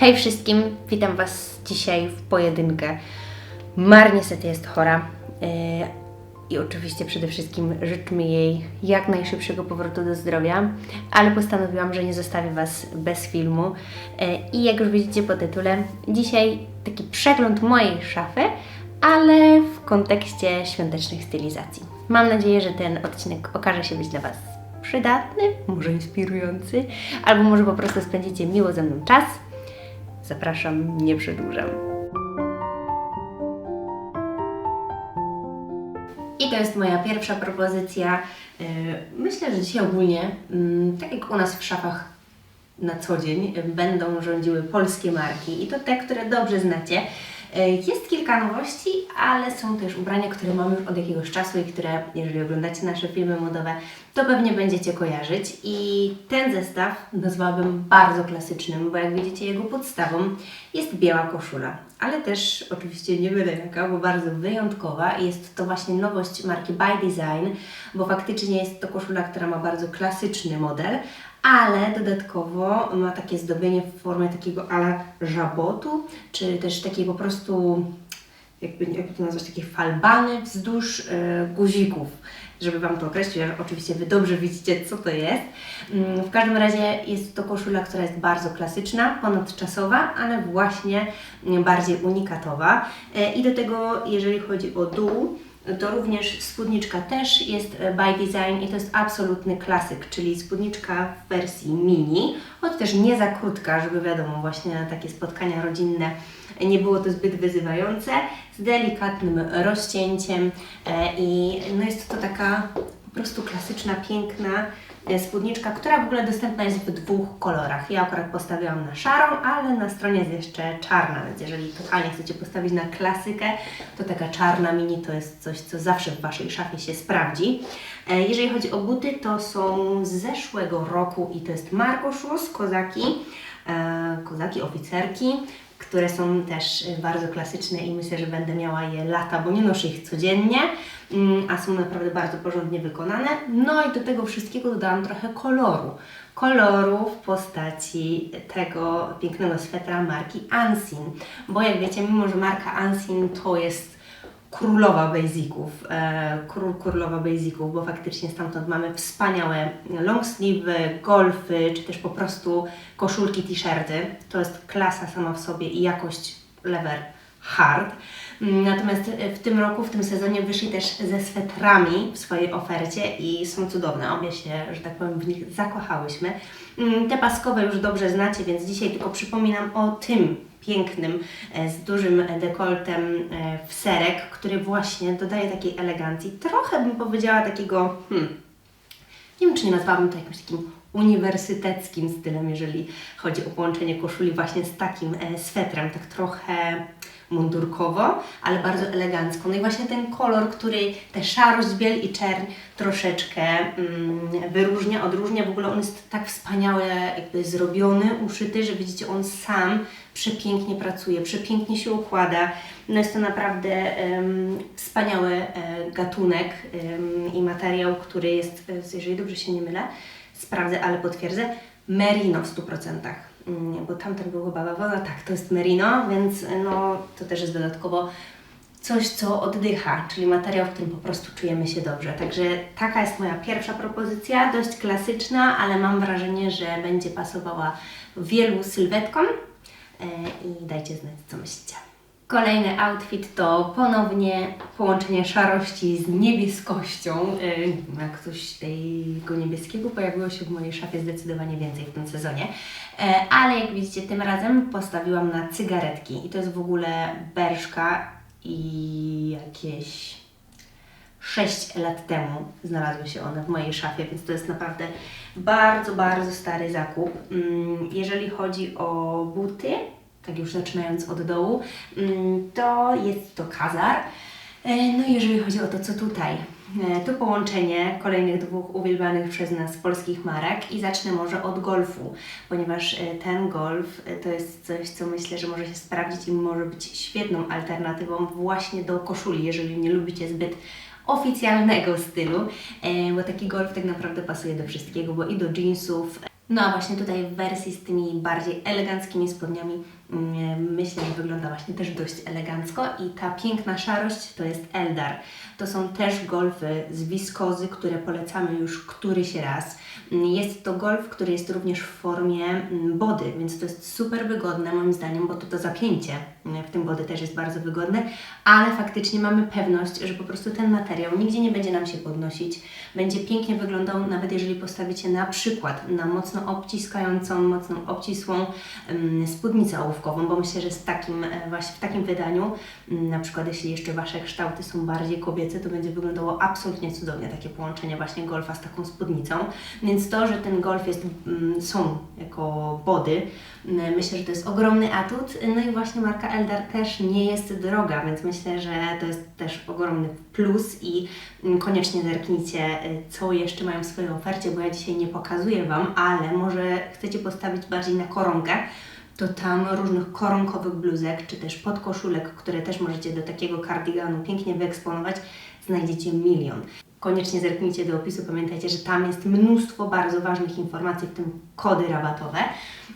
Hej wszystkim, witam Was dzisiaj w pojedynkę. Mar niestety jest chora yy, i oczywiście przede wszystkim życzmy jej jak najszybszego powrotu do zdrowia, ale postanowiłam, że nie zostawię Was bez filmu yy, i jak już widzicie po tytule, dzisiaj taki przegląd mojej szafy, ale w kontekście świątecznych stylizacji. Mam nadzieję, że ten odcinek okaże się być dla Was przydatny, może inspirujący, albo może po prostu spędzicie miło ze mną czas. Zapraszam, nie przedłużam. I to jest moja pierwsza propozycja. Yy, Myślę, że dzisiaj ogólnie, mm, tak jak u nas w szafach na co dzień, yy, będą rządziły polskie marki i to te, które dobrze znacie. Yy, Jest kilka nowości, ale są też ubrania, które mamy już od jakiegoś czasu i które, jeżeli oglądacie nasze filmy modowe, to pewnie będziecie kojarzyć. I ten zestaw nazwałabym bardzo klasycznym, bo jak widzicie, jego podstawą jest biała koszula, ale też oczywiście nie byle jaka, bo bardzo wyjątkowa. Jest to właśnie nowość marki By Design, bo faktycznie jest to koszula, która ma bardzo klasyczny model, ale dodatkowo ma takie zdobienie w formie takiego ala żabotu, czy też takiej po prostu jakby, jakby to nazwać, takie falbany wzdłuż e, guzików, żeby Wam to określić. Oczywiście Wy dobrze widzicie, co to jest. Mm, W każdym razie jest to koszula, która jest bardzo klasyczna, ponadczasowa, ale właśnie bardziej unikatowa. E, I do tego, jeżeli chodzi o dół, to również spódniczka też jest e, by design i to jest absolutny klasyk, czyli spódniczka w wersji mini, choć też nie za krótka, żeby wiadomo, właśnie na takie spotkania rodzinne nie było to zbyt wyzywające, z delikatnym rozcięciem e, i no jest to taka po prostu klasyczna, piękna e, spódniczka, która w ogóle dostępna jest w dwóch kolorach. Ja akurat postawiłam na szarą, ale na stronie jest jeszcze czarna, więc jeżeli totalnie chcecie postawić na klasykę, to taka czarna mini to jest coś, co zawsze w Waszej szafie się sprawdzi. E, Jeżeli chodzi o buty, to są z zeszłego roku i to jest Marco kozaki, e, kozaki, oficerki, które są też bardzo klasyczne i myślę, że będę miała je lata, bo nie noszę ich codziennie, a są naprawdę bardzo porządnie wykonane. No i do tego wszystkiego dodałam trochę koloru. Koloru w postaci tego pięknego swetra marki Ansin, bo jak wiecie, mimo że marka Ansin to jest królowa basiców, e, król królowa basiców, bo faktycznie stamtąd mamy wspaniałe long sleeve, golfy, czy też po prostu koszulki, t-shirty. To jest klasa sama w sobie i jakość level hard. Mm, Natomiast e, w tym roku, w tym sezonie wyszli też ze swetrami w swojej ofercie i są cudowne. Obie się, że tak powiem, w nich zakochałyśmy. Mm, Te paskowe już dobrze znacie, więc dzisiaj tylko przypominam o tym pięknym, e, z dużym dekoltem e, w serek, który właśnie dodaje takiej elegancji. Trochę bym powiedziała takiego, hmm, nie wiem czy nie nazwałabym to jakimś takim uniwersyteckim stylem, jeżeli chodzi o połączenie koszuli właśnie z takim swetrem, tak trochę mundurkowo, ale bardzo elegancko. No i właśnie ten kolor, który tę szarość, biel i czerń troszeczkę mm, wyróżnia, odróżnia. W ogóle on jest tak wspaniale jakby zrobiony, uszyty, że widzicie, on sam przepięknie pracuje, przepięknie się układa. No jest to naprawdę em, wspaniały e, gatunek em, i materiał, który jest, e, jeżeli dobrze się nie mylę, sprawdzę, ale potwierdzę, merino w 100%. Bo tamten był chyba bawełna, tak, to jest merino, więc no, to też jest dodatkowo coś, co oddycha, czyli materiał, w którym po prostu czujemy się dobrze. Także taka jest moja pierwsza propozycja, dość klasyczna, ale mam wrażenie, że będzie pasowała wielu sylwetkom e, i dajcie znać, co myślicie. Kolejny outfit to ponownie połączenie szarości z niebieskością. E, Jak coś tego niebieskiego pojawiło się w mojej szafie zdecydowanie więcej w tym sezonie. E, Ale jak widzicie, tym razem postawiłam na cygaretki i to jest w ogóle berszka i jakieś 6 lat temu znalazły się one w mojej szafie, więc to jest naprawdę bardzo, bardzo stary zakup. Mm, Jeżeli chodzi o buty, tak już zaczynając od dołu, mm, to jest to kazar. E, No jeżeli chodzi o to, co tutaj, e, to połączenie kolejnych dwóch uwielbianych przez nas polskich marek i zacznę może od golfu, ponieważ e, ten golf to jest coś, co myślę, że może się sprawdzić i może być świetną alternatywą właśnie do koszuli, jeżeli nie lubicie zbyt oficjalnego stylu, bo taki golf tak naprawdę pasuje do wszystkiego, bo i do jeansów, No a właśnie tutaj w wersji z tymi bardziej eleganckimi spodniami myślę, że wygląda właśnie też dość elegancko i ta piękna szarość to jest Eldar. To są też golfy z wiskozy, które polecamy już któryś raz. Jest to golf, który jest również w formie body, więc to jest super wygodne moim zdaniem, bo to to zapięcie w tym body też jest bardzo wygodne, ale faktycznie mamy pewność, że po prostu ten materiał nigdzie nie będzie nam się podnosić, będzie pięknie wyglądał, nawet jeżeli postawicie na przykład na mocno obciskającą, mocno obcisłą spódnicę ołówkową, bo myślę, że z takim, e, właśnie w takim wydaniu, na przykład jeśli jeszcze Wasze kształty są bardziej kobiece, to będzie wyglądało absolutnie cudownie takie połączenie właśnie golfa z taką spódnicą, więc to, że ten golf jest, są jako body, myślę, że to jest ogromny atut, no i właśnie marka Eldar też nie jest droga, więc myślę, że to jest też ogromny plus i mm, koniecznie zerknijcie, y, co jeszcze mają w swojej ofercie, bo ja dzisiaj nie pokazuję Wam, ale może chcecie postawić bardziej na koronkę, to tam różnych koronkowych bluzek, czy też podkoszulek, które też możecie do takiego kardiganu pięknie wyeksponować, znajdziecie milion. Koniecznie zerknijcie do opisu, pamiętajcie, że tam jest mnóstwo bardzo ważnych informacji, w tym kody rabatowe.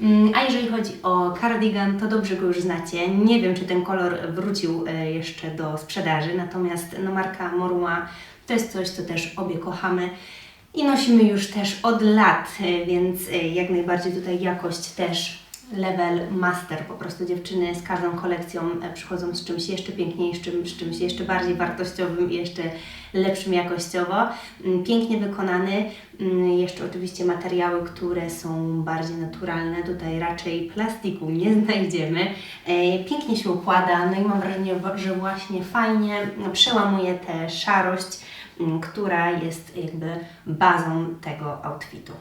Mm, A jeżeli chodzi o cardigan, to dobrze go już znacie. Nie wiem, czy ten kolor wrócił e, jeszcze do sprzedaży, natomiast no, marka Morła to jest coś, co też obie kochamy i nosimy już też od lat, e, więc e, jak najbardziej tutaj jakość też level master. Po prostu dziewczyny z każdą kolekcją e, przychodzą z czymś jeszcze piękniejszym, z czymś jeszcze bardziej wartościowym i jeszcze lepszym jakościowo. Mm, Pięknie wykonany. Mm, Jeszcze oczywiście materiały, które są bardziej naturalne. Tutaj raczej plastiku nie znajdziemy. E, Pięknie się układa, no i mam wrażenie, że właśnie fajnie przełamuje tę szarość, mm, która jest jakby bazą tego outfitu.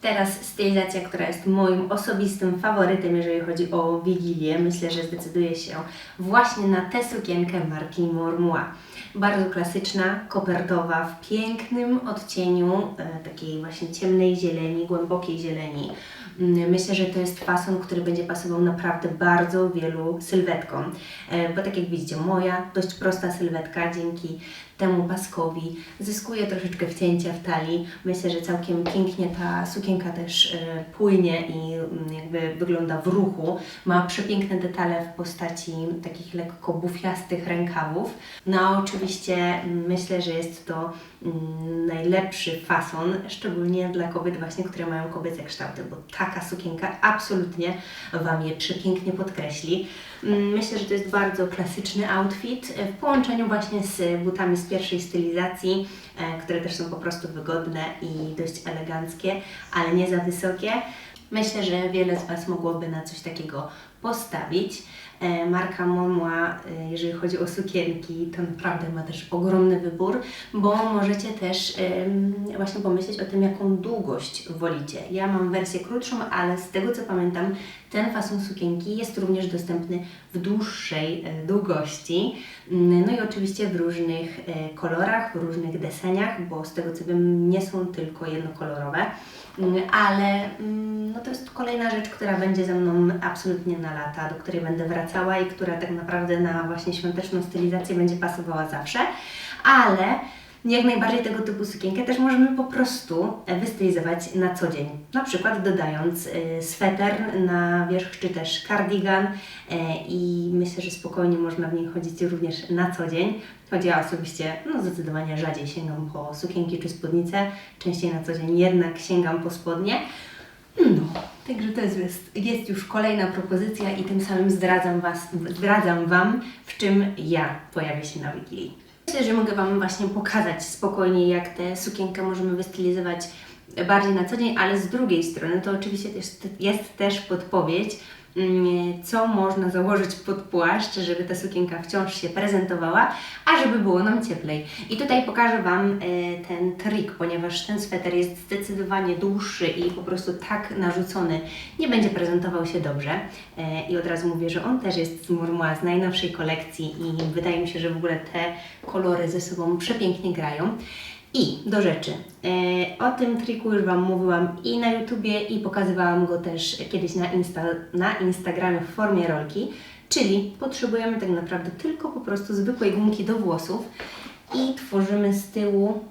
Teraz stylizacja, która jest moim osobistym faworytem, jeżeli chodzi o Wigilię. Myślę, że zdecyduje się właśnie na tę sukienkę marki Mormua. Bardzo klasyczna, kopertowa, w pięknym odcieniu e, takiej właśnie ciemnej zieleni, głębokiej zieleni. Mm, Myślę, że to jest fason, który będzie pasował naprawdę bardzo wielu sylwetkom. E, Bo tak jak widzicie, moja dość prosta sylwetka dzięki temu paskowi zyskuje troszeczkę wcięcia w talii. Myślę, że całkiem pięknie ta sukienka też e, płynie i mm, jakby wygląda w ruchu. Ma przepiękne detale w postaci takich lekko bufiastych rękawów. No oczywiście myślę, że jest to mm, najlepszy fason, szczególnie dla kobiet właśnie, które mają kobiece kształty, bo taka sukienka absolutnie Wam je przepięknie podkreśli. Mm, Myślę, że to jest bardzo klasyczny outfit e, w połączeniu właśnie z butami z pierwszej stylizacji, e, które też są po prostu wygodne i dość eleganckie, ale nie za wysokie. Myślę, że wiele z Was mogłoby na coś takiego postawić. E, Marka Monmua, e, jeżeli chodzi o sukienki, to naprawdę ma też ogromny wybór, bo możecie też właśnie pomyśleć o tym, jaką długość wolicie. Ja mam wersję krótszą, ale z tego co pamiętam, ten fason sukienki jest również dostępny w dłuższej e, długości. Mm, No i oczywiście w różnych e, kolorach, w różnych deseniach, bo z tego co wiem, nie są tylko jednokolorowe. Mm, Ale mm, no to jest kolejna rzecz, która będzie ze mną absolutnie na lata, do której będę wracała i która tak naprawdę na właśnie świąteczną stylizację będzie pasowała zawsze. Ale jak najbardziej tego typu sukienkę też możemy po prostu e, wystylizować na co dzień. Na przykład dodając y, sweter na wierzch, czy też cardigan e, i myślę, że spokojnie można w niej chodzić również na co dzień. Choć ja osobiście no, zdecydowanie rzadziej sięgam po sukienki czy spódnice, częściej na co dzień jednak sięgam po spodnie. No, także to jest, jest już kolejna propozycja i tym samym zdradzam, was, zdradzam Wam, w czym ja pojawię się na Wigilii. Myślę, że mogę Wam właśnie pokazać spokojnie, jak tę sukienkę możemy wystylizować bardziej na co dzień, ale z drugiej strony to oczywiście też, jest też podpowiedź, co można założyć pod płaszcz, żeby ta sukienka wciąż się prezentowała, a żeby było nam cieplej. I tutaj pokażę Wam e, ten trik, ponieważ ten sweter jest zdecydowanie dłuższy i po prostu tak narzucony nie będzie prezentował się dobrze. E, I od razu mówię, że on też jest z Murmua, z najnowszej kolekcji i wydaje mi się, że w ogóle te kolory ze sobą przepięknie grają. I do rzeczy. E, o tym triku już Wam mówiłam i na YouTubie, i pokazywałam go też kiedyś na, Insta, na Instagramie w formie rolki. Czyli potrzebujemy tak naprawdę tylko po prostu zwykłej gumki do włosów i tworzymy z tyłu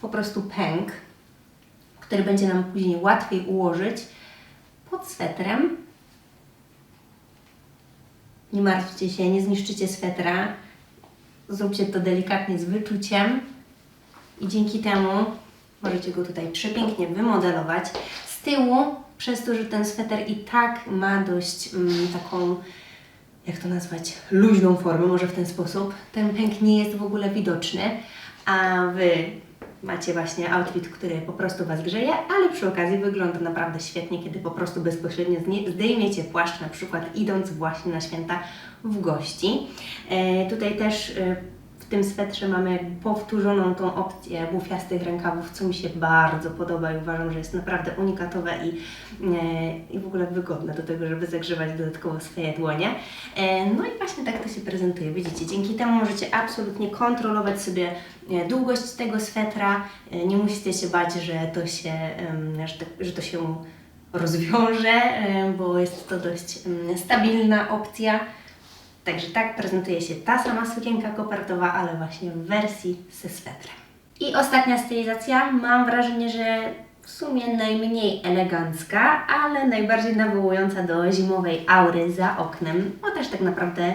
po prostu pęk, który będzie nam później łatwiej ułożyć pod swetrem. Nie martwcie się, nie zniszczycie swetra. Zróbcie to delikatnie z wyczuciem i dzięki temu możecie go tutaj przepięknie wymodelować. Z tyłu, przez to, że ten sweter i tak ma dość mm, taką, jak to nazwać, luźną formę, może w ten sposób, ten pęk nie jest w ogóle widoczny, a Wy macie właśnie outfit, który po prostu Was grzeje, ale przy okazji wygląda naprawdę świetnie, kiedy po prostu bezpośrednio zdejmiecie płaszcz, na przykład idąc właśnie na święta w gości. E, tutaj też e, tym swetrze mamy powtórzoną tą opcję bufiastych rękawów, co mi się bardzo podoba i uważam, że jest naprawdę unikatowe i, e, i w ogóle wygodne do tego, żeby zagrzewać dodatkowo swoje dłonie. E, no i właśnie tak to się prezentuje. Widzicie, dzięki temu możecie absolutnie kontrolować sobie e, długość tego swetra. Nie musicie się bać, że to się, że to, że to się rozwiąże, bo jest to dość stabilna opcja. Także tak prezentuje się ta sama sukienka kopertowa, ale właśnie w wersji ze swetrem. I ostatnia stylizacja, mam wrażenie, że w sumie najmniej elegancka, ale najbardziej nawołująca do zimowej aury za oknem. No też tak naprawdę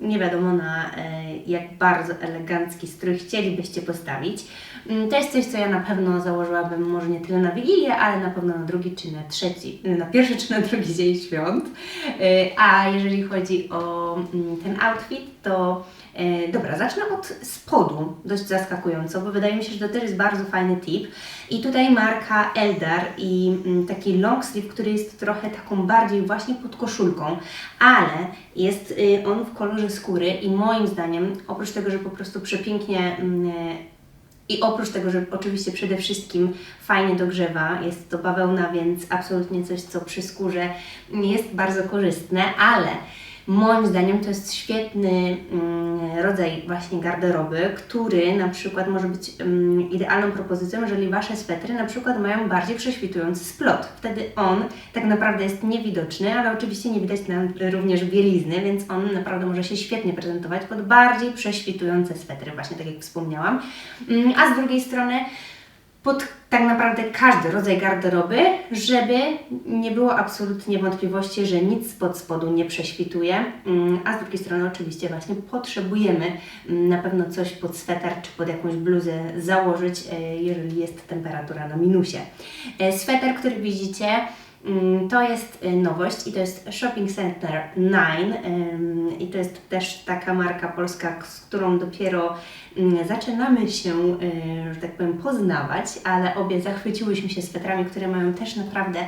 nie wiadomo na e, jak bardzo elegancki strój chcielibyście postawić. Mm, To jest coś, co ja na pewno założyłabym może nie tyle na Wigilię, ale na pewno na drugi czy na trzeci, na pierwszy czy na drugi dzień świąt. E, A jeżeli chodzi o mm, ten outfit, to dobra, zacznę od spodu, dość zaskakująco, bo wydaje mi się, że to też jest bardzo fajny tip. I tutaj marka Eldar i mm, taki long sleeve, który jest trochę taką bardziej właśnie pod koszulką, ale jest y, on w kolorze skóry i moim zdaniem, oprócz tego, że po prostu przepięknie mm, i oprócz tego, że oczywiście przede wszystkim fajnie dogrzewa, jest to bawełna, więc absolutnie coś, co przy skórze jest bardzo korzystne, ale moim zdaniem to jest świetny mm, rodzaj właśnie garderoby, który na przykład może być mm, idealną propozycją, jeżeli Wasze swetry na przykład mają bardziej prześwitujący splot. Wtedy on tak naprawdę jest niewidoczny, ale oczywiście nie widać tam również bielizny, więc on naprawdę może się świetnie prezentować pod bardziej prześwitujące swetry, właśnie tak jak wspomniałam. Mm, A z drugiej strony pod tak naprawdę każdy rodzaj garderoby, żeby nie było absolutnie wątpliwości, że nic spod spodu nie prześwituje, Mm, a z drugiej strony oczywiście właśnie potrzebujemy mm, na pewno coś pod sweter czy pod jakąś bluzę założyć, e, jeżeli jest temperatura na minusie. E, Sweter, który widzicie, To jest y, nowość i to jest Shopping Center 9 ym, i to jest też taka marka polska, z którą dopiero mm, zaczynamy się, y, że tak powiem, poznawać, ale obie zachwyciłyśmy się swetrami, które mają też naprawdę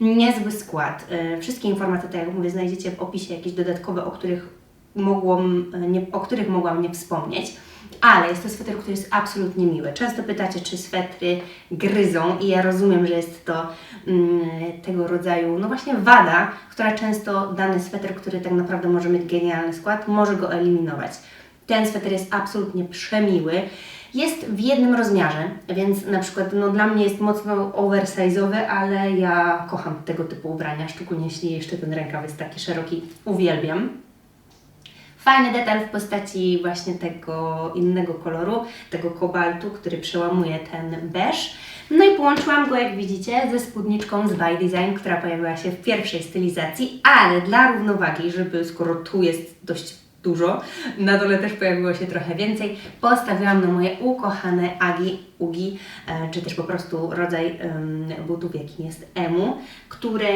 niezły skład. Y, Wszystkie informacje, tak jak mówię, znajdziecie w opisie jakieś dodatkowe, o których, mogłam, nie, o których mogłam nie wspomnieć. Ale jest to sweter, który jest absolutnie miły. Często pytacie, czy swetry gryzą i ja rozumiem, że jest to mm, tego rodzaju, no właśnie wada, która często dany sweter, który tak naprawdę może mieć genialny skład, może go eliminować. Ten sweter jest absolutnie przemiły. Jest w jednym rozmiarze, więc na przykład no, dla mnie jest mocno oversize'owy, ale ja kocham tego typu ubrania, szczególnie jeśli jeszcze ten rękaw jest taki szeroki. Uwielbiam. Fajny detal w postaci właśnie tego innego koloru, tego kobaltu, który przełamuje ten beż. No i połączyłam go, jak widzicie, ze spódniczką z By Design, która pojawiła się w pierwszej stylizacji, ale dla równowagi, żeby skoro tu jest dość dużo, na dole też pojawiło się trochę więcej, postawiłam na moje ukochane Agi, Ugi, e, czy też po prostu rodzaj butów, jakim jest Emu, które,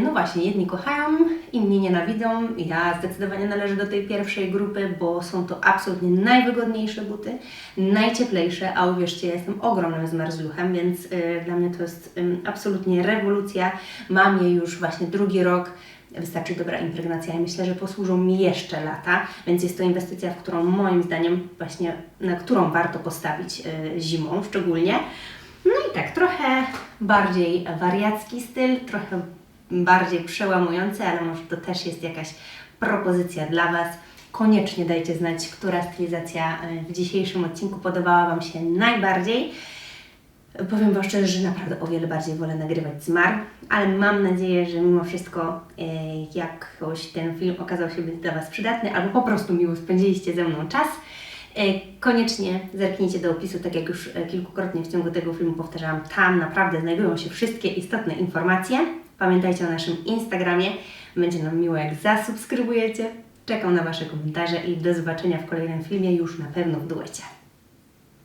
no właśnie, jedni kochają, inni nienawidzą. Ja zdecydowanie należę do tej pierwszej grupy, bo są to absolutnie najwygodniejsze buty, najcieplejsze, a uwierzcie, ja jestem ogromnym zmarzluchem, więc y, dla mnie to jest absolutnie rewolucja. Mam je już właśnie drugi rok. Wystarczy dobra impregnacja i myślę, że posłużą mi jeszcze lata, więc jest to inwestycja, w którą moim zdaniem właśnie, na którą warto postawić y, zimą szczególnie. No i tak, trochę bardziej wariacki styl, trochę bardziej przełamujący, ale może to też jest jakaś propozycja dla Was. Koniecznie dajcie znać, która stylizacja y, w dzisiejszym odcinku podobała Wam się najbardziej. Powiem Wam szczerze, że naprawdę o wiele bardziej wolę nagrywać z Mar, ale mam nadzieję, że mimo wszystko e, jakoś ten film okazał się być dla Was przydatny, albo po prostu miło spędziliście ze mną czas. E, Koniecznie zerknijcie do opisu, tak jak już e, kilkukrotnie w ciągu tego filmu powtarzałam, tam naprawdę znajdują się wszystkie istotne informacje. Pamiętajcie o naszym Instagramie, będzie nam miło jak zasubskrybujecie. Czekam na Wasze komentarze i do zobaczenia w kolejnym filmie już na pewno w duecie.